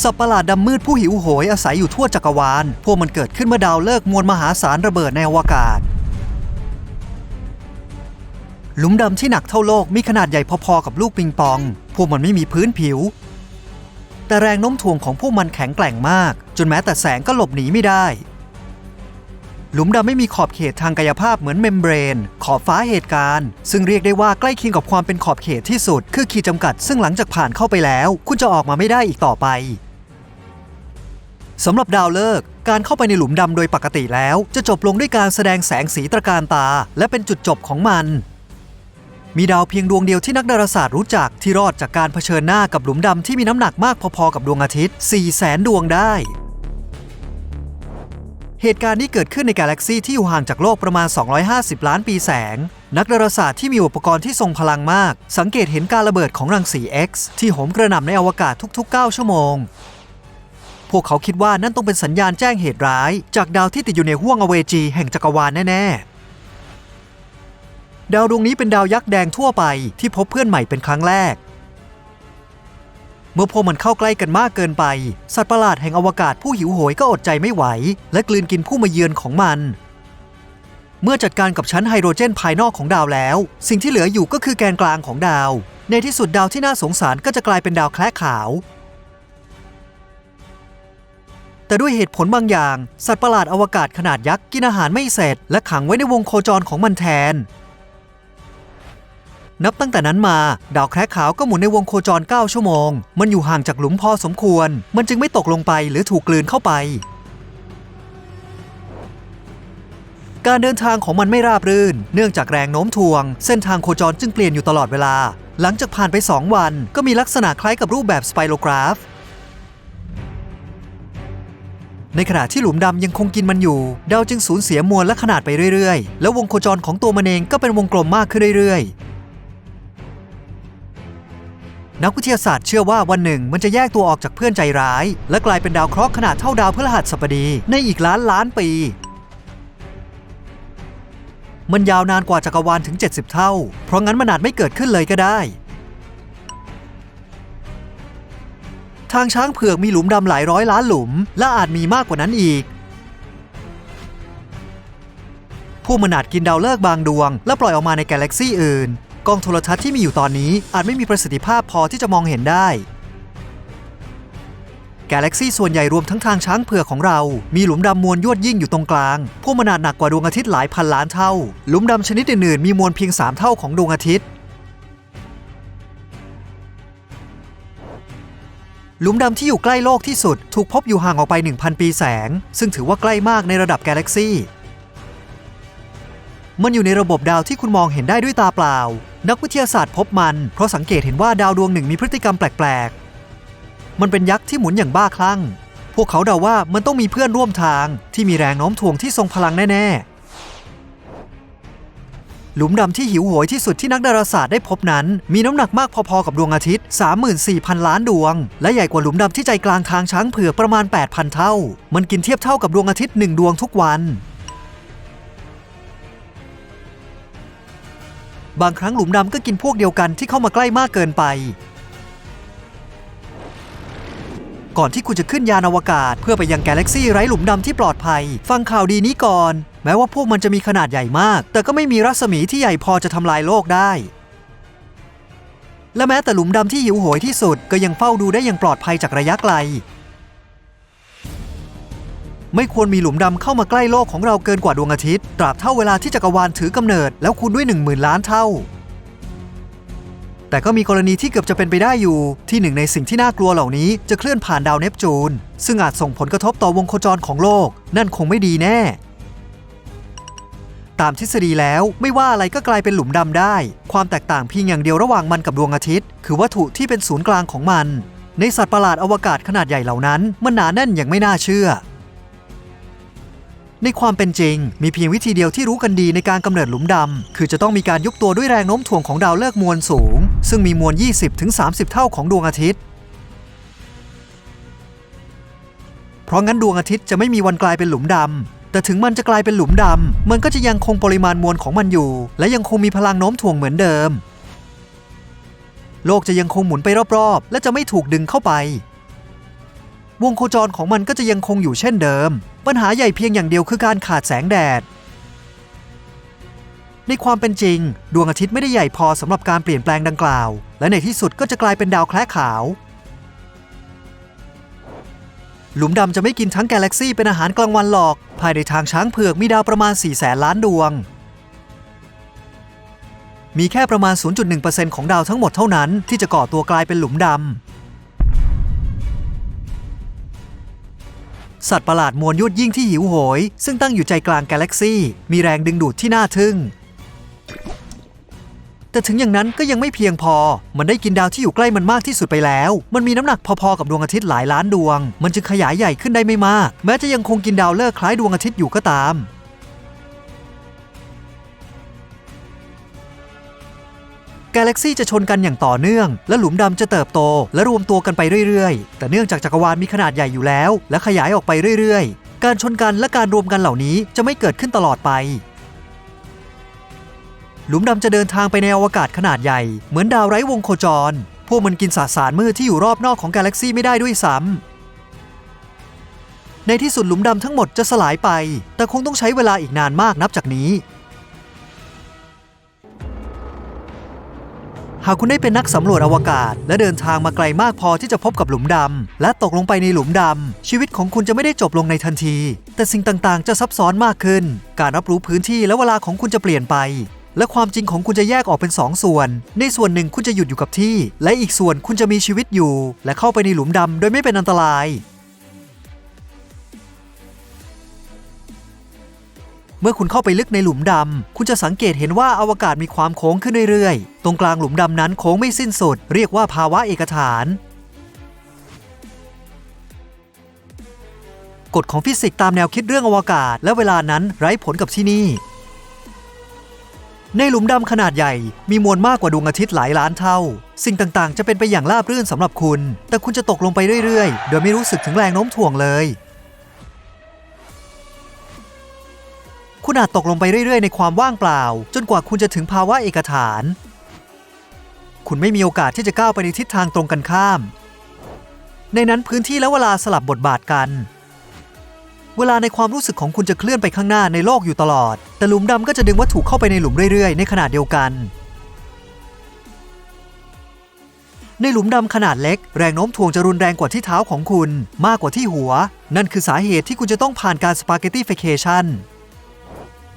สัตว์ประหลาดดำมืดผู้หิวโหยอาศัยอยู่ทั่วจักรวาล พวกมันเกิดขึ้นเมื่อดาวเลิกมวลมหาศาลระเบิดในอวกาศ หลุมดำที่หนักเท่าโลกมีขนาดใหญ่พอๆกับลูกปิงปอง พวกมันไม่มีพื้นผิว แต่แรงโน้มถ่วงของพวกมันแข็งแกร่งมาก จนแม้แต่แสงก็หลบหนีไม่ได้ หลุมดำไม่มีขอบเขตทางกายภาพเหมือนเมมเบรน ขอบฟ้าเหตุการณ์ ซึ่งเรียกได้ว่าใกล้เคียงกับความเป็นขอบเขตที่สุด คือขีดจำกัด ซึ่งหลังจากผ่านเข้าไปแล้ว คุณจะออกมาไม่ได้อีกต่อไปสำหรับดาวเลิกษ์การเข้าไปในหลุมดำโดยปกติแล้ว จะจบลงด้วยการแสดงแสงสีตระการตา และเป็นจุดจบของมัน มีดาวเพียงดวงเดียวที่นักดาราศาสตร์รู้จักที่รอดจากการเผชิญหน้ากับหลุมดำที่มีน้ำหนักมากพอๆกับดวงอาทิตย์4แสนดวงได้ เหตุการณ์นี้เกิดขึ้นในกาแล็กซีที่อยู่ห่างจากโลกประมาณ 250 ล้านปีแสง นักดาราศาสตร์ที่มีอุปกรณ์ที่ทรงพลังมาก สังเกตเห็นการระเบิดของรังสี X ที่โหมกระหน่ำในอวกาศทุก ๆ 9 ชั่วโมง พวกเขาคิดว่านั่นต้องเป็นสัญญาณแจ้งเหตุร้าย จากดาวที่ติดอยู่ในห้วงอเวจีแห่งจักรวาลแน่ๆ ดาวดวงนี้เป็นดาวยักษ์แดงทั่วไปที่พบเพื่อนใหม่เป็นครั้งแรก เมื่อพวกมันเข้าใกล้กันมากเกินไป สัตว์ประหลาดแห่งอวกาศผู้หิวโหยก็อดใจไม่ไหว และกลืนกินผู้มาเยือนของมัน เมื่อจัดการกับชั้นไฮโดรเจนภายนอกของดาวแล้ว สิ่งที่เหลืออยู่ก็คือแกนกลางของดาว ในที่สุดดาวที่น่าสงสารก็จะกลายเป็นดาวแคระขาว แต่ด้วยเหตุผลบางอย่าง สัตว์ประหลาดอวกาศขนาดยักษ์กินอาหารไม่เสร็จ และขังไว้ในวงโคจรของมันแทน นับตั้งแต่นั้นมา ดาวแคระขาวก็หมุนในวงโคจร 9 ชั่วโมง มันอยู่ห่างจากหลุมพอสมควร มันจึงไม่ตกลงไปหรือถูกกลืนเข้าไป การเดินทางของมันไม่ราบรื่น เนื่องจากแรงโน้มถ่วง เส้นทางโคจรจึงเปลี่ยนอยู่ตลอดเวลา หลังจากผ่านไป 2 วัน ก็มีลักษณะคล้ายกับรูปแบบสไปโรกราฟ ในขณะที่หลุมดำยังคงกินมันอยู่ ดาวจึงสูญเสียมวลและขนาดไปเรื่อยๆ แล้ววงโคจรของตัวมันเองก็เป็นวงกลมมากขึ้นเรื่อยๆ นักวิทยาศาสตร์เชื่อว่าวันหนึ่งมันจะแยกตัวออกจากเพื่อนใจร้าย และกลายเป็นดาวเคราะห์ขนาดเท่าดาวพฤหัสบดีในอีกล้านล้านปี มันยาวนานกว่าจักรวาลถึง 70 เท่า เพราะงั้นมันอาจไม่เกิดขึ้นเลยก็ได้ ทางช้างเผือกมีหลุมดำหลายร้อยล้านหลุม และอาจมีมากกว่านั้นอีกพวกมันอาจกินดาวเลิกษ์บางดวง และปล่อยออกมาในกาแล็กซี่อื่น กล้องโทรทัศน์ที่มีอยู่ตอนนี้อาจไม่มีประสิทธิภาพพอที่จะมองเห็นได้ กาแล็กซี่ส่วนใหญ่รวมทั้งทางช้างเผือกของเรา มีหลุมดำมวลยวดยิ่งอยู่ตรงกลาง พวกมันอาจหนักกว่าดวงอาทิตย์หลายพันล้านเท่า หลุมดำชนิดอื่นๆมีมวลเพียง 3 เท่าของดวงอาทิตย์ หลุมดำที่อยู่ใกล้โลกที่สุด ถูกพบอยู่ห่างออกไป 1,000 ปีแสง ซึ่งถือว่าใกล้มากในระดับกาแล็กซี่ มันอยู่ในระบบดาวที่คุณมองเห็นได้ด้วยตาเปล่า นักวิทยาศาสตร์พบมัน เพราะสังเกตเห็นว่าดาวดวงหนึ่งมีพฤติกรรมแปลกๆ มันเป็นยักษ์ที่หมุนอย่างบ้าคลั่ง พวกเขาเดาว่ามันต้องมีเพื่อนร่วมทางที่มีแรงโน้มถ่วงที่ทรงพลังแน่ๆ หลุมดำที่หิวโหยที่สุดที่นักดาราศาสตร์ได้พบนั้น มีน้ำหนักมากพอๆกับดวงอาทิตย์ 34,000 ล้านดวง และใหญ่กว่าหลุมดำที่ใจกลางทางช้างเผือกประมาณ 8,000 เท่า มันกินเทียบเท่ากับดวงอาทิตย์หนึ่งดวงทุกวัน บางครั้งหลุมดำก็กินพวกเดียวกันที่เข้ามาใกล้มากเกินไป ก่อนที่คุณจะขึ้นยานอวกาศ เพื่อไปยังกาแล็กซี่ไร้หลุมดำที่ปลอดภัย ฟังข่าวดีนี้ก่อน แม้ว่าพวกมันจะมีขนาดใหญ่มาก แต่ก็ไม่มีรัศมีที่ใหญ่พอจะทำลายโลกได้ และแม้แต่หลุมดำที่หิวโหยที่สุด ก็ยังเฝ้าดูได้อย่างปลอดภัยจากระยะไกล ไม่ควรมีหลุมดำเข้ามาใกล้โลกของเราเกินกว่าดวงอาทิตย์ ตราบเท่าเวลาที่จักรวาลถือกำเนิด แล้วคูณด้วย 1 0,000 ล้านเท่า แต่ก็มีกรณีที่เกือบจะเป็นไปได้อยู่ ที่หนึ่งในสิ่งที่น่ากลัวเหล่านี้จะเคลื่อนผ่านดาวเนปจูน ซึ่งอาจส่งผลกระทบต่อวงโคจรของโลก นั่นคงไม่ดีแน่ ตามทฤษฎีแล้วไม่ว่าอะไรก็กลายเป็นหลุมดำได้ ความแตกต่างเพียงอย่างเดียวระหว่างมันกับดวงอาทิตย์ คือวัตถุที่เป็นศูนย์กลางของมัน ในสัตว์ประหลาดอวกาศขนาดใหญ่เหล่านั้น มันหนาแน่นอย่างไม่น่าเชื่อ ในความเป็นจริง มีเพียงวิธีเดียวที่รู้กันดีในการกำเนิดหลุมดำคือจะต้องมีการยุบตัวด้วยแรงโน้มถ่วงของดาวฤกษ์มวลสูง ซึ่งมีมวล 20-30 เท่าของดวงอาทิตย์ เพราะงั้นดวงอาทิตย์จะไม่มีวันกลายเป็นหลุมดำแต่ถึงมันจะกลายเป็นหลุมดำมันก็จะยังคงปริมาณมวลของมันอยู่ และยังคงมีพลังโน้มถ่วงเหมือนเดิม โลกจะยังคงหมุนไปรอบๆ และจะไม่ถูกดึงเข้าไป วงโคจรของมันก็จะยังคงอยู่เช่นเดิม ปัญหาใหญ่เพียงอย่างเดียวคือการขาดแสงแดด ในความเป็นจริง ดวงอาทิตย์ไม่ได้ใหญ่พอสำหรับการเปลี่ยนแปลงดังกล่าว และในที่สุดก็จะกลายเป็นดาวแคระขาว หลุมดำจะไม่กินทั้งกาแล็กซี่เป็นอาหารกลางวันหรอก ภายในทางช้างเผือกมีดาวประมาณ 4 แสนล้านดวงมีแค่ประมาณ 0.1%ของดาวทั้งหมดเท่านั้นที่จะก่อตัวกลายเป็นหลุมดำ สัตว์ประหลาดมวลยุดยิ่งที่หิวโหย ซึ่งตั้งอยู่ใจกลางกาแล็กซี่ มีแรงดึงดูดที่น่าทึ่ง แต่ถึงอย่างนั้นก็ยังไม่เพียงพอ มันได้กินดาวที่อยู่ใกล้มันมากที่สุดไปแล้ว มันมีน้ำหนักพอๆกับดวงอาทิตย์หลายล้านดวง มันจึงขยายใหญ่ขึ้นได้ไม่มาก แม้จะยังคงกินดาวเลิกคล้ายดวงอาทิตย์อยู่ก็ตาม กาแล็กซี่จะชนกันอย่างต่อเนื่อง และหลุมดำจะเติบโต และรวมตัวกันไปเรื่อยๆ แต่เนื่องจากจักรวาลมีขนาดใหญ่อยู่แล้ว และขยายออกไปเรื่อยๆ การชนกันและการรวมกันเหล่านี้จะไม่เกิดขึ้นตลอดไป หลุมดำจะเดินทางไปในอวกาศขนาดใหญ่ เหมือนดาวไร้วงโคจร พวกมันกินสสารมืดที่อยู่รอบนอกของกาแล็กซี่ไม่ได้ด้วยซ้ำในที่สุดหลุมดำทั้งหมดจะสลายไป แต่คงต้องใช้เวลาอีกนานมากนับจากนี้ หากคุณได้เป็นนักสำรวจอวกาศ และเดินทางมาไกลมากพอที่จะพบกับหลุมดำ และตกลงไปในหลุมดำ ชีวิตของคุณจะไม่ได้จบลงในทันที แต่สิ่งต่างๆ จะซับซ้อนมากขึ้น การรับรู้พื้นที่และเวลาของคุณจะเปลี่ยนไป และความจริงของคุณจะแยกออกเป็นสองส่วน ในส่วนหนึ่งคุณจะหยุดอยู่กับที่ และอีกส่วนคุณจะมีชีวิตอยู่ และเข้าไปในหลุมดำโดยไม่เป็นอันตราย เมื่อคุณเข้าไปลึกในหลุมดำ คุณจะสังเกตเห็นว่าอวกาศมีความโค้งขึ้นเรื่อยๆ ตรงกลางหลุมดำนั้นโค้งไม่สิ้นสุด เรียกว่าภาวะเอกฐาน กฎของฟิสิกส์ตามแนวคิดเรื่องอวกาศ และเวลานั้นไร้ผลกับที่นี่ ในหลุมดำขนาดใหญ่ มีมวลมากกว่าดวงอาทิตย์หลายล้านเท่า สิ่งต่างๆ จะเป็นไปอย่างราบรื่นสำหรับคุณ แต่คุณจะตกลงไปเรื่อยๆ โดยไม่รู้สึกถึงแรงโน้มถ่วงเลย คุณอาจตกลงไปเรื่อยๆ ในความว่างเปล่า จนกว่าคุณจะถึงภาวะเอกฐาน คุณไม่มีโอกาสที่จะก้าวไปในทิศทางตรงกันข้าม ในนั้นพื้นที่และเวลาสลับบทบาทกัน เวลาในความรู้สึกของคุณจะเคลื่อนไปข้างหน้าในโลกอยู่ตลอด แต่หลุมดำก็จะดึงวัตถุเข้าไปในหลุมเรื่อยๆ ในขนาดเดียวกันในหลุมดำขนาดเล็ก แรงโน้มถ่วงจะรุนแรงกว่าที่เท้าของคุณ มากกว่าที่หัว นั่นคือสาเหตุที่คุณจะต้องผ่านการสปาเกตตี้ฟิเคชัน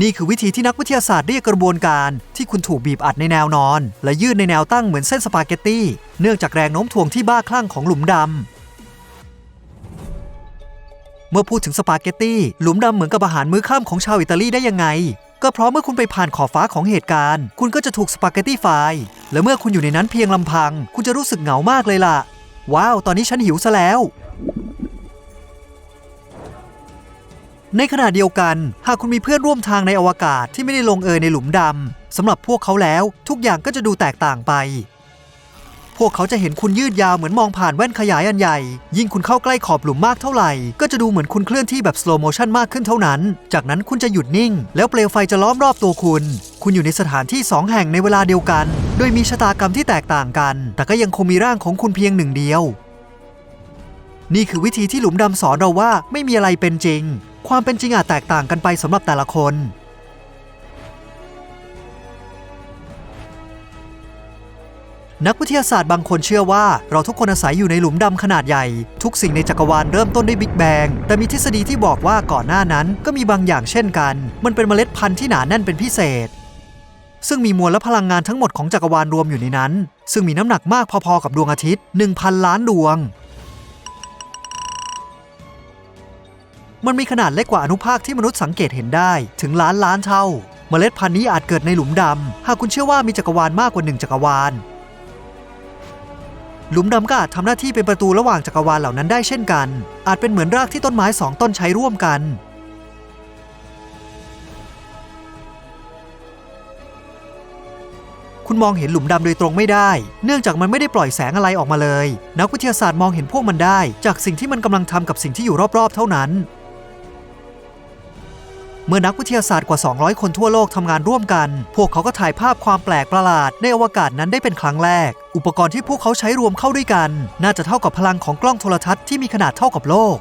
นี่คือวิธีที่นักวิทยาศาสตร์เรียกกระบวนการ ที่คุณถูกบีบอัดในแนวนอน และยืดในแนวตั้งเหมือนเส้นสปาเกตตี้ เนื่องจากแรงโน้มถ่วงที่บ้าคลั่งของหลุมดำ เมื่อพูดถึงสปาเกตตี้ หลุมดำเหมือนกับอาหารมื้อค่ำของชาวอิตาลีได้ยังไง ก็เพราะเมื่อคุณไปผ่านขอบฟ้าของเหตุการณ์ คุณก็จะถูกสปาเกตตี้ไฟและเมื่อคุณอยู่ในนั้นเพียงลำพัง คุณจะรู้สึกเหงามากเลยล่ะ ว้าว ตอนนี้ฉันหิวซะแล้ว ในขณะเดียวกัน หากคุณมีเพื่อนร่วมทางในอวกาศที่ไม่ได้ลงเอยในหลุมดำสำหรับพวกเขาแล้วทุกอย่างก็จะดูแตกต่างไป พวกเขาจะเห็นคุณยืดยาวเหมือนมองผ่านแว่นขยายอันใหญ่ ยิ่งคุณเข้าใกล้ขอบหลุมมากเท่าไหร่ ก็จะดูเหมือนคุณเคลื่อนที่แบบ slow motion มากขึ้นเท่านั้น จากนั้นคุณจะหยุดนิ่ง แล้วเปลวไฟจะล้อมรอบตัวคุณ คุณอยู่ในสถานที่สองแห่งในเวลาเดียวกัน โดยมีชะตากรรมที่แตกต่างกัน แต่ก็ยังคงมีร่างของคุณเพียงหนึ่งเดียว นี่คือวิธีที่หลุมดำสอนเราว่าไม่มีอะไรเป็นจริง ความเป็นจริงอาจแตกต่างกันไปสำหรับแต่ละคน นักวิทยาศาสตร์บางคนเชื่อว่าเราทุกคนอาศัยอยู่ในหลุมดำขนาดใหญ่ ทุกสิ่งในจักรวาลเริ่มต้นด้วยบิ๊กแบงแต่มีทฤษฎีที่บอกว่าก่อนหน้านั้นก็มีบางอย่างเช่นกัน มันเป็นเมล็ดพันธุ์ที่หนาแน่นเป็นพิเศษ ซึ่งมีมวลและพลังงานทั้งหมดของจักรวาลรวมอยู่ในนั้น ซึ่งมีน้ำหนักมากพอๆกับดวงอาทิตย์ 1,000 ล้านดวง มันมีขนาดเล็กกว่าอนุภาคที่มนุษย์สังเกตเห็นได้ถึงล้านล้านเท่า เมล็ดพันธุ์นี้อาจเกิดในหลุมดำ หากคุณเชื่อว่ามีจักรวาลมากกว่าหนึ่งจักรวาล หลุมดำก็อาจทำหน้าที่เป็นประตูระหว่างจักรวาลเหล่านั้นได้เช่นกัน อาจเป็นเหมือนรากที่ต้นไม้สองต้นใช้ร่วมกันคุณมองเห็นหลุมดำโดยตรงไม่ได้ เนื่องจากมันไม่ได้ปล่อยแสงอะไรออกมาเลย นักวิทยาศาสตร์มองเห็นพวกมันได้ จากสิ่งที่มันกำลังทำกับสิ่งที่อยู่รอบๆ เท่านั้น เมื่อนักวิทยาศาสตร์กว่า 200 คนทั่วโลกทำงานร่วมกัน พวกเขาก็ถ่ายภาพความแปลกประหลาดในอวกาศนั้นได้เป็นครั้งแรก อุปกรณ์ที่พวกเขาใช้รวมเข้าด้วยกัน น่าจะเท่ากับพลังของกล้องโทรทัศน์ที่มีขนาดเท่ากับโลก